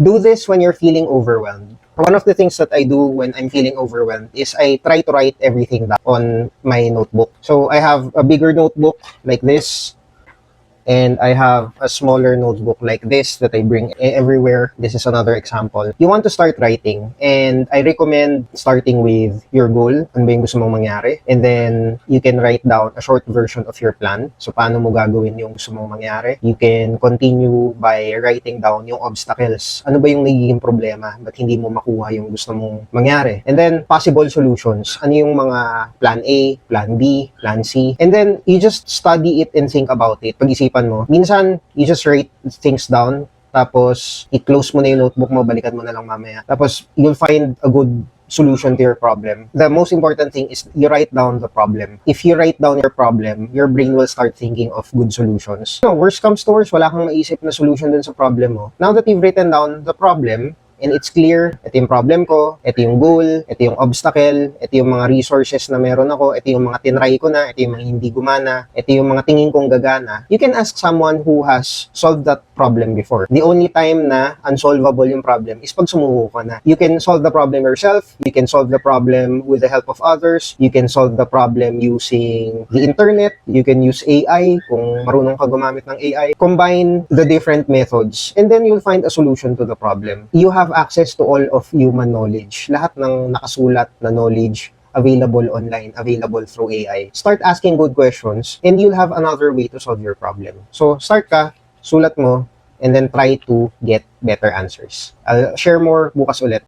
Do this when you're feeling overwhelmed. One of the things that I do when I'm feeling overwhelmed is I try to write everything down on my notebook. So I have a bigger notebook like this, and I have a smaller notebook like this that I bring e- everywhere. This is another example. You want to start writing, and I recommend starting with your goal, ano ba yung gusto mong mangyari, and then you can write down a short version of your plan. So, paano mo gagawin yung gusto mong mangyari. You can continue by writing down yung obstacles. Ano ba yung nagiging problema? Ba't hindi mo makuha yung gusto mong mangyari? And then, possible solutions. Ano yung mga plan A, plan B, plan C. And then, you just study it and think about it. Pag-isipan mo. Minsan, you just write things down tapos i-close mo na yung notebook mo, balikan mo na lang mamaya. Tapos you'll find a good solution to your problem. The most important thing is you write down the problem. If you write down your problem, your brain will start thinking of good solutions. No, worst comes to worst, wala kang maisip na solution dun sa problem mo. Now that you've written down the problem, and it's clear, ito yung problem ko, ito yung goal, ito yung obstacle, ito yung mga resources na meron ako, ito yung mga tinry ko na, ito yung mga hindi gumana, ito yung mga tingin kong gagana, you can ask someone who has solved that problem before. The only time na unsolvable yung problem is pag sumuko ka na. You can solve the problem yourself, you can solve the problem with the help of others, you can solve the problem using the internet, you can use AI kung marunong ka gumamit ng AI. Combine the different methods and then you'll find a solution to the problem. You have access to all of human knowledge. Lahat ng nakasulat na knowledge available online, available through AI. Start asking good questions and you'll have another way to solve your problem. So, start ka, sulat mo, and then try to get better answers. I'll share more bukas ulit.